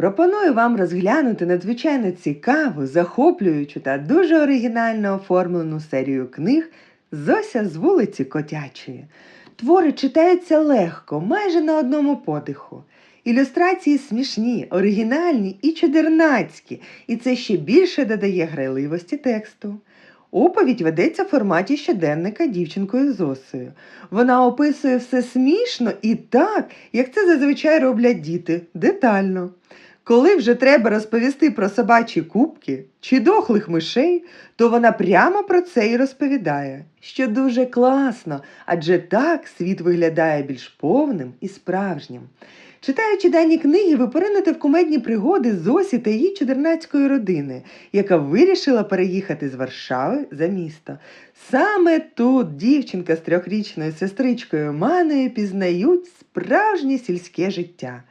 Пропоную вам розглянути надзвичайно цікаву, захоплюючу та дуже оригінально оформлену серію книг Зося з вулиці Котячої. Твори читаються легко, майже на одному подиху. Ілюстрації смішні, оригінальні і чудернацькі, і це ще більше додає грайливості тексту. Оповідь ведеться в форматі щоденника дівчинкою Зосею. Вона описує все смішно і так, як це зазвичай роблять діти, детально. Коли вже треба розповісти про собачі кубки чи дохлих мишей, то вона прямо про це і розповідає, що дуже класно, адже так світ виглядає більш повним і справжнім. Читаючи дані книги, ви поринете в кумедні пригоди Зосі та її чудернацької родини, яка вирішила переїхати з Варшави за місто. Саме тут дівчинка з трьохрічною сестричкою Маною пізнають справжнє сільське життя.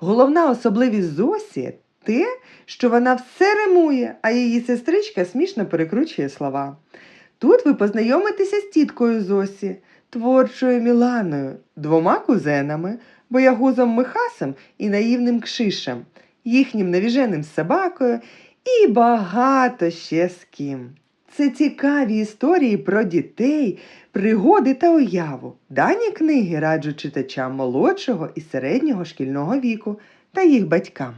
Головна особливість Зосі те, що вона все римує, а її сестричка смішно перекручує слова. Тут ви познайомитеся з тіткою Зосі, творчою Міланою, двома кузенами, боягузом Михасом і наївним Кшишем, їхнім навіженим собакою і багато ще з ким. Це цікаві історії про дітей, пригоди та уяву. Дані книги раджу читачам молодшого і середнього шкільного віку та їх батькам.